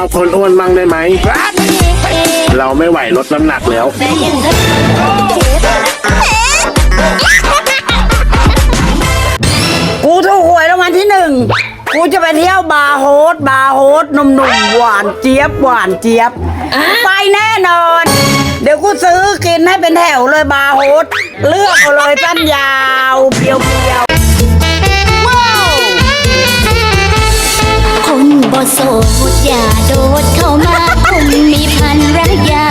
อบคนอ้วนบ้างได้ไหม เราไม่ไหวลดน้ำหนักแล้ว กูถูกหวยรางวัลที่หนึ่ง กูจะไปเที่ยวบาร์โฮสบาร์โฮสหนุ่มๆหวานเจี๊ยบหวานเจี๊ยบ ไปแน่นอน เดี๋ยวกูซื้อกินให้เป็นแถวเลยบาร์โฮสเลือกเอาเลยสั้นยาวเพียวๆว้าวคนบ่โสด อย่าโดดเข้ามาคนมีพันระยา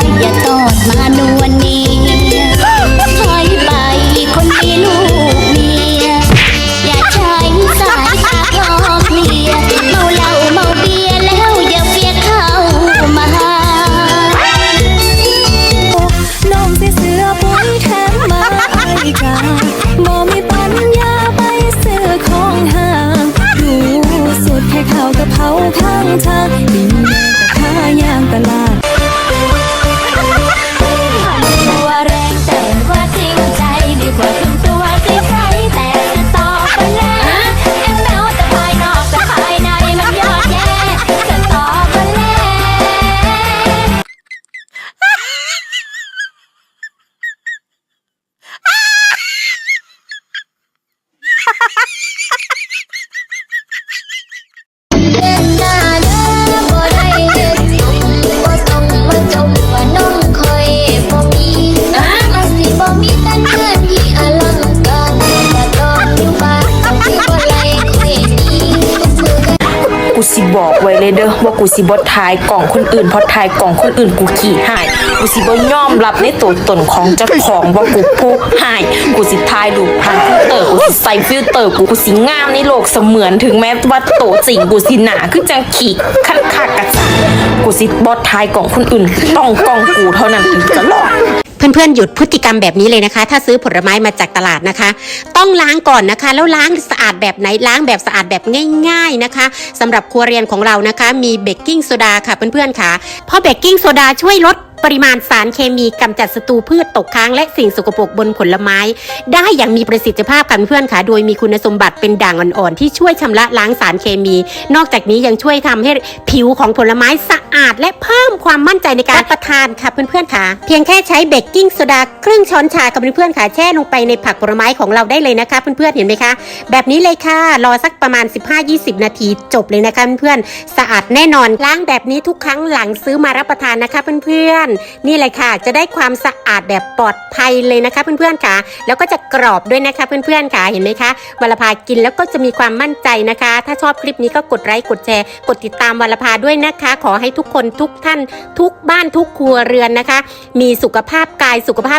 ข้าวกะเพราข้างทางดี สิบอกไว้เลยเด้อว่ากูสิบ่ทายกล่องคนอื่นเพราะทายกล่องคนอื่นกูขี้หายกูสิบ่ยอมรับในตัวตนของเจ้าของว่ากูผู้หายกูสิทายดูผ่านฟิลเตอร์กูสิใส่ฟิลเตอร์กูกูสิงามในโลกเสมือนถึงแม้ว่าโตจริงกูสิหนาคือจังขี้คันคากระสักูสิบ่ทายกล่องคนอื่นต้องกล่องกูเท่านั้นถึงจะรอด เพื่อนๆหยุดพฤติกรรมแบบนี้เลยนะคะ ถ้าซื้อผลไม้มาจากตลาดนะคะ ต้องล้างก่อนนะคะ แล้วล้างสะอาดแบบไหนล้างแบบสะอาดแบบง่าย ๆนะคะสำหรับครัวเรียนของเรานะคะ มีเบกกิ้งโซดาค่ะเพื่อนๆค่ะเพราะเบกกิ้งโซดาช่วยลด ปริมาณสารเคมีกำจัดศัตรูพืชตกค้างและสิ่งสกปรกบนผลไม้ ได้อย่างมีประสิทธิภาพค่ะเพื่อนค่ะโดยมีคุณสมบัติเป็นด่างอ่อนๆ ที่ช่วยชำระล้างสารเคมี นอกจากนี้ยังช่วยทำให้ผิวของผลไม้สะอาด และเพิ่มความมั่นใจในการรับประทานค่ะเพื่อนๆค่ะ เพียงแค่ใช้เบกกิ้งโซดาครึ่งช้อนชากับเพื่อนๆค่ะแช่ลงไปในผักผลไม้ของเราได้เลยนะคะ เพื่อนๆเห็นไหมคะ แบบนี้เลยค่ะรอสักประมาณ 15-20 นาทีจบเลยนะคะเพื่อนๆสะอาดแน่นอนล้างแบบนี้ทุกครั้งหลังซื้อมารับประทานนะคะเพื่อนๆนี่เลยค่ะ จะได้ความสะอาดแบบปลอดภัยเลยนะคะ เพื่อนๆค่ะ แล้วก็จะกรอบด้วยนะคะ เพื่อนๆค่ะเห็นไหมคะวลภากินแล้วก็จะมีความมั่นใจนะคะ ถ้าชอบคลิปนี้ก็กดไลค์กดแชร์ กดติดตามวลภาด้วยนะคะ ขอให้ทุกคนทุกท่านทุกบ้านทุกครัวเรือนนะคะ มีสุขภาพกายสุขภาพ